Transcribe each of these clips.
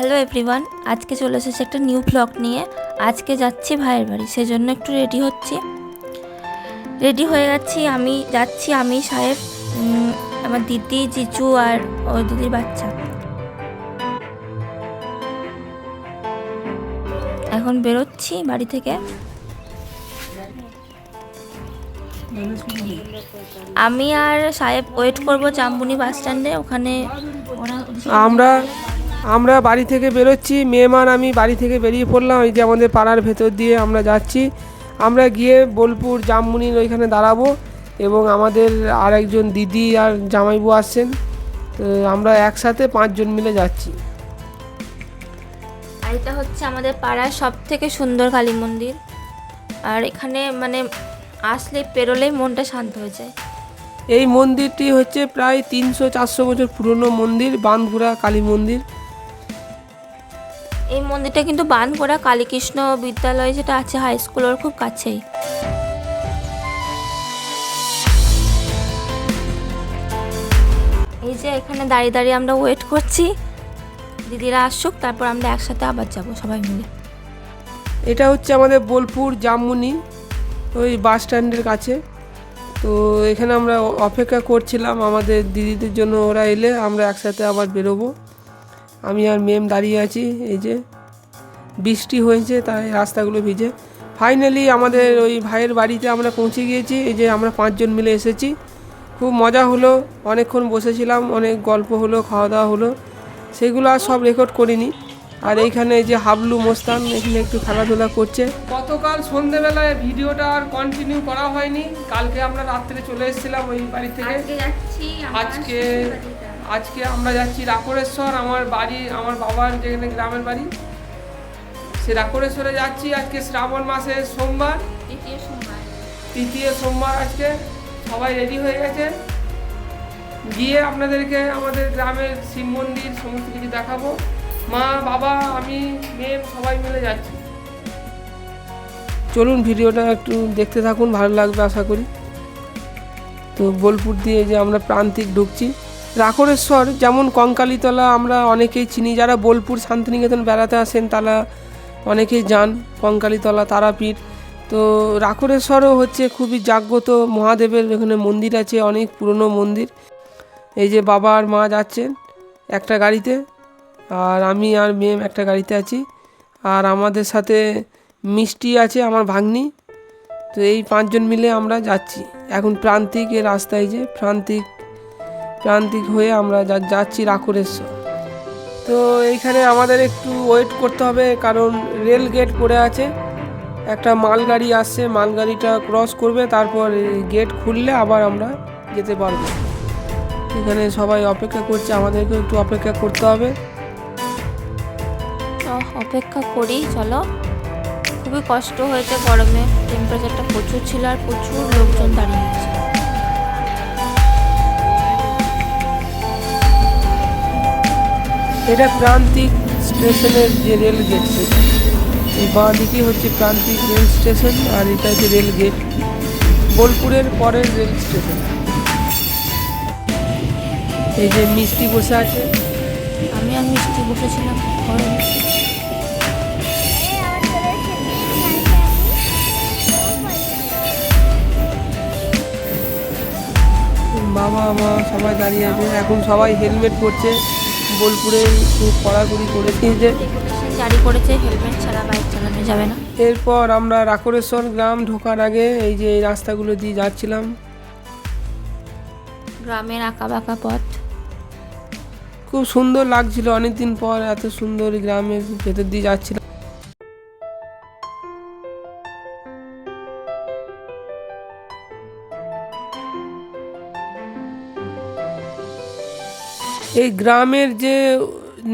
Hello everyone আজকে চলে এসেছে একটা নিউ ব্লগ নিয়ে। আজকে যাচ্ছি ভাইয়ের বাড়ি, সেজন্য একটু রেডি হচ্ছি। রেডি হয়ে গেছি, আমি যাচ্ছি, আমি, সাহেব আমার দিদি, জিজু আর ওই দিদির বাচ্চা। এখন বেরোচ্ছি বাড়ি থেকে। আমি আর সাহেব ওয়েট করব জাম্বুনি বাস স্ট্যান্ডে ওখানে আমরা আমরা বাড়ি থেকে বেরোচ্ছি মেহমান আমি বাড়ি থেকে বেরিয়ে পড়লাম এই যে আমাদের পাড়ার ভেতর দিয়ে আমরা যাচ্ছি। আমরা গিয়ে বোলপুর জামমুনির ওইখানে দাঁড়াবো এবং আমাদের আর একজন দিদি আর জামাইবু আসছেন। তো আমরা একসাথে পাঁচজন মিলে যাচ্ছি। আর এটা হচ্ছে আমাদের পাড়ার সব থেকে সুন্দর কালী মন্দির। আর এখানে মানে আসলে পেরোলেই মনটা শান্ত হয়ে যায়। এই মন্দিরটি হচ্ছে প্রায় তিনশো চারশো বছর পুরনো মন্দির বাঁধপুরা কালী মন্দির। এই মন্দিরটা কিন্তু বানগোড়া কালীকৃষ্ণ বিদ্যালয় যেটা আছে হাই স্কুল ওর খুব কাছেই। এই যে এখানে দাঁড়িয়ে দাঁড়িয়ে আমরা ওয়েট করছি। দিদিরা আসুক, তারপর আমরা একসাথে আবার যাব সবাই মিলে। এটা হচ্ছে আমাদের বোলপুর জামমুনি ওই বাস স্ট্যান্ডের কাছে। তো এখানে আমরা অপেক্ষা করছিলাম আমাদের দিদিদের জন্য ওরা এলে, আমরা একসাথে আবার বেরোবো। আমি আর মেম দাঁড়িয়ে আছি এই যে বৃষ্টি হয়েছে তাই রাস্তাগুলো ভিজে। ফাইনালি আমাদের ওই ভাইয়ের বাড়িতে আমরা পৌঁছে গিয়েছি এই যে আমরা পাঁচজন মিলে এসেছি। খুব মজা হলো অনেকক্ষণ বসেছিলাম অনেক গল্প হলো খাওয়া দাওয়া হলো। সেগুলো আর সব রেকর্ড করিনি। আর এইখানে এই যে হাবলু মোস্তান এখানে একটু খেলাধুলা করছে। গতকাল সন্ধেবেলায় ভিডিওটা আর কন্টিনিউ করা হয়নি। কালকে আমরা রাত্রে চলে এসেছিলাম ওই বাড়ি থেকে। আজকে আজকে আমরা যাচ্ছি রাকরেশ্বর আমার বাড়ি আমার বাবার যেখানে গ্রামের বাড়ি। সে রাকরেশ্বরে যাচ্ছি আজকে শ্রাবণ মাসের সোমবার। দ্বিতীয় সোমবার। তৃতীয় সোমবার আজকে সবাই রেডি হয়ে গেছে। গিয়ে আপনাদেরকে আমাদের গ্রামের শিব মন্দির সমস্ত কিছু দেখাবো। মা বাবা আমি মেয়ে সবাই মিলে যাচ্ছি। চলুন ভিডিওটা একটু দেখতে থাকুন ভালো লাগবে আশা করি। তো বোলপুর দিয়ে যে আমরা প্রান্তিক ঢুকছি রাকরেশ্বর যেমন কঙ্কালীতলা আমরা অনেকেই চিনি, যারা বোলপুর শান্তিনিকেতন বেড়াতে আসেন তারা অনেকেই যান, কঙ্কালীতলা, তারাপীঠ। তো রাকরেশ্বরও হচ্ছে খুবই জাগ্রত মহাদেবের এখানে মন্দির আছে, অনেক পুরনো মন্দির। এই যে বাবা আর মা যাচ্ছেন একটা গাড়িতে, আর আমি আর মেম একটা গাড়িতে আছি। আর আমাদের সাথে মিষ্টি আছে আমার ভাগ্নি। তো এই পাঁচজন মিলে আমরা যাচ্ছি। এখন প্রান্তিক এ রাস্তায় যে প্রান্তিক প্রান্তিক হয়ে আমরা যা- যাচ্ছি রাকুরেশ্বর তো এইখানে আমাদের একটু ওয়েট করতে হবে, কারণ রেল গেট পড়ে আছে। একটা মালগাড়ি আসছে, মালগাড়িটা ক্রস করবে, তারপর গেট খুললে আবার আমরা যেতে পারব। এখানে সবাই অপেক্ষা করছে, আমাদেরকেও একটু অপেক্ষা করতে হবে। অপেক্ষা করি, চলো। খুবই কষ্ট হয়েছে গরমে টেম্পারেচারটা প্রচুর ছিল আর প্রচুর লোকজন দাঁড়িয়ে আছে। এটা প্রান্তিক স্টেশনের যে রেল গেট সেটা এই বাঁ দিকে হচ্ছে প্রান্তিক রেল স্টেশন আর এটা হচ্ছে রেল গেট। বোলপুরের পরের রেল স্টেশন। এই যে মিষ্টি বসে আছে। আমি আর মিষ্টি বসেছিলাম বাবা মা সবাই দাঁড়িয়ে আছে। এখন সবাই হেলমেট পরছে। বোলপুরে খুব কড়াকড়ি করেছি যে গাড়ি জারি করেছে হেলমেট ছাড়া বাইক চালানো যাবে না। এরপর আমরা রাকরেশ্বর গ্রাম ঢোকার আগে এই যে এই রাস্তাগুলো দিয়ে যাচ্ছিলাম। গ্রামের আঁকা বাঁকা পথ। খুব সুন্দর লাগছিল অনেকদিন পর এত সুন্দর গ্রামের ভেতর দিয়ে যাচ্ছিলাম। এই গ্রামের যে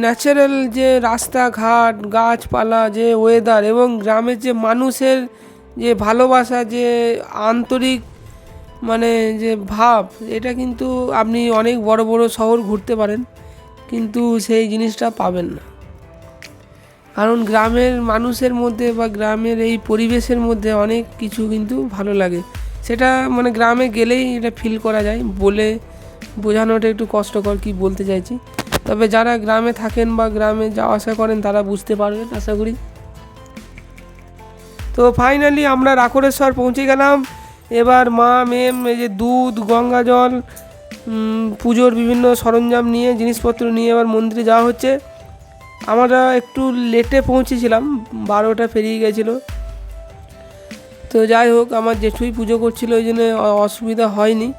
ন্যাচারাল যে রাস্তাঘাট, গাছপালা, যে ওয়েদার এবং গ্রামের যে মানুষের যে ভালোবাসা, যে আন্তরিক মানে যে ভাব, এটা কিন্তু আপনি অনেক বড় বড় শহর ঘুরতে পারেন, কিন্তু সেই জিনিসটা পাবেন না। কারণ গ্রামের মানুষের মধ্যে বা গ্রামের এই পরিবেশের মধ্যে অনেক কিছু কিন্তু ভালো লাগে। সেটা মানে গ্রামে গেলেই এটা ফিল করা যায়, বলে বোঝানোটা একটু কষ্টকর কি বলতে চাইছি। তবে যারা গ্রামে থাকেন বা গ্রামে যাওয়া আসা করেন তারা বুঝতে পারবেন, আশা করি। তো ফাইনালি আমরা রাকরেশ্বর পৌঁছে গেলাম। এবার মা, মেম, এই যে দুধ, গঙ্গা জল পুজোর বিভিন্ন সরঞ্জাম নিয়ে, জিনিসপত্র নিয়ে এবার মন্দিরে যাওয়া হচ্ছে। আমরা একটু লেটে পৌঁছেছিলাম, বারোটা পেরিয়ে গেছিল। তো যাই হোক, আমার জেঠুই পুজো করছিল, ওই জন্য অসুবিধা হয়নি।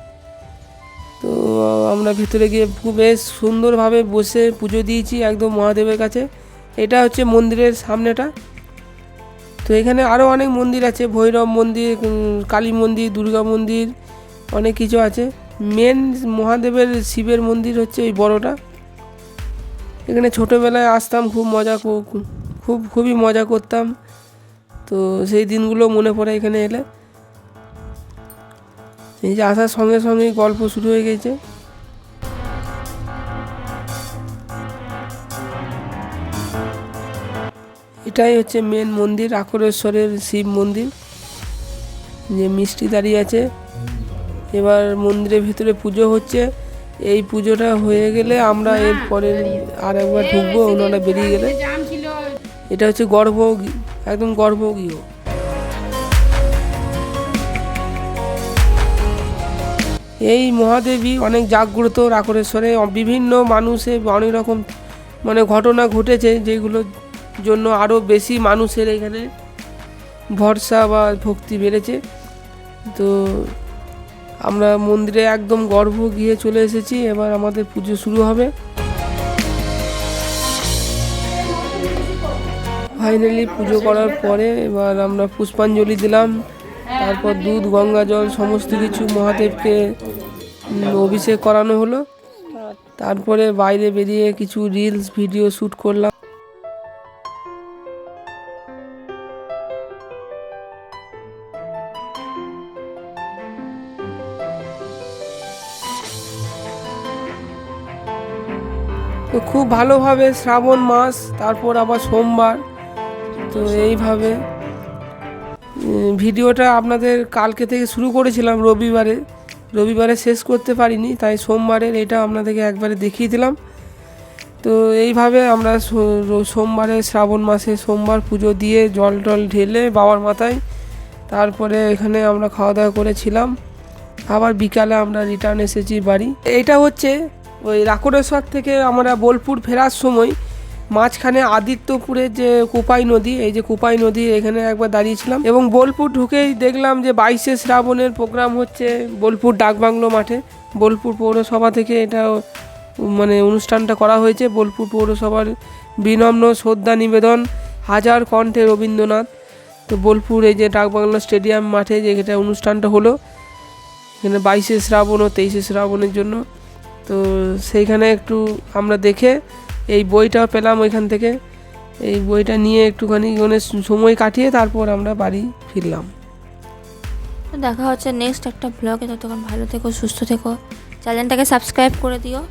আমরা ভিতরে গিয়ে বেশ সুন্দরভাবে বসে পুজো দিয়েছি একদম মহাদেবের কাছে। এটা হচ্ছে মন্দিরের সামনেটা। তো এখানে আরও অনেক মন্দির আছে, ভৈরব মন্দির কালী মন্দির, দুর্গা মন্দির, অনেক কিছু আছে। মেন মহাদেবের শিবের মন্দির হচ্ছে ওই বড়টা। এখানে ছোটোবেলায় আসতাম, খুব মজা খুব, খুবই মজা করতাম। তো সেই দিনগুলো মনে পড়ে এখানে এলে। এই যে আসার সঙ্গে সঙ্গেই গল্প শুরু হয়ে গেছে। এটাই হচ্ছে মেন মন্দির আকরেশ্বরের শিব মন্দির। যে মিষ্টি দাঁড়িয়ে আছে। এবার মন্দিরের ভিতরে পুজো হচ্ছে। এই পুজোটা হয়ে গেলে আমরা এর পরে আর একবার ঢুকবো ওনারা বেরিয়ে গেলে। এটা হচ্ছে গর্ভ একদম গর্ভগৃহ। এই মহাদেবী অনেক জাগ্রত রাকরেশ্বরে বিভিন্ন মানুষে অনেক রকম মানে ঘটনা ঘটেছে যেগুলোর জন্য আরও বেশি মানুষের এখানে ভরসা বা ভক্তি বেড়েছে। তো আমরা মন্দিরে একদম গর্ভ গিয়ে চলে এসেছি, এবার আমাদের পুজো শুরু হবে। ফাইনালি পুজো করার পরে এবার আমরা পুষ্পাঞ্জলি দিলাম। তারপর দুধ গঙ্গা জল সমস্ত কিছু মহাদেবকে অভিষেক করানো হলো। তারপরে বাইরে বেরিয়ে কিছু রিলস ভিডিও শ্যুট করলাম। তো খুব ভালোভাবে শ্রাবণ মাস তারপর আবার সোমবার। তো এইভাবে উম, ভিডিওটা আপনাদের কালকে থেকে শুরু করেছিলাম, রবিবারে। রবিবারে শেষ করতে পারিনি, তাই সোমবারের এটা আপনাদেরকে একবারে দেখিয়ে দিলাম। তো এইভাবে আমরা সোমবারে শ্রাবণ মাসে সোমবার পুজো দিয়ে জল টল ঢেলে বাবার মাথায়, তারপরে এখানে আমরা খাওয়া দাওয়া করেছিলাম। আবার বিকালে আমরা রিটার্ন এসেছি বাড়ি। এটা হচ্ছে ওই রাকরেশ্বর থেকে আমরা বোলপুর ফেরার সময় মাঝখানে আদিত্যপুরের যে কোপাই নদী, এই যে কোপাই নদী, এখানে একবার দাঁড়িয়েছিলাম। এবং বোলপুর ঢুকেই দেখলাম যে বাইশে শ্রাবণের প্রোগ্রাম হচ্ছে বোলপুর ডাকবাংলো মাঠে। বোলপুর পৌরসভা থেকে এটা মানে অনুষ্ঠানটা করা হয়েছে। বোলপুর পৌরসভার বিনম্ন শ্রদ্ধা নিবেদন, হাজার কণ্ঠে রবীন্দ্রনাথ। তো বোলপুর এই যে ডাকবাংলো স্টেডিয়াম মাঠে যে এটা অনুষ্ঠানটা হলো, এখানে বাইশে শ্রাবণ ও তেইশে শ্রাবণের জন্য। তো সেইখানে একটু আমরা দেখে এই বইটাও পেলাম ওইখান থেকে। এই বইটা নিয়ে একটুখানি মানে সময় কাটিয়ে তারপর আমরা বাড়ি ফিরলাম। দেখা হচ্ছে নেক্সট একটা ব্লগে ততক্ষণ ভালো থেকো, সুস্থ থেকো। চ্যানেলটাকে সাবস্ক্রাইব করে দিও।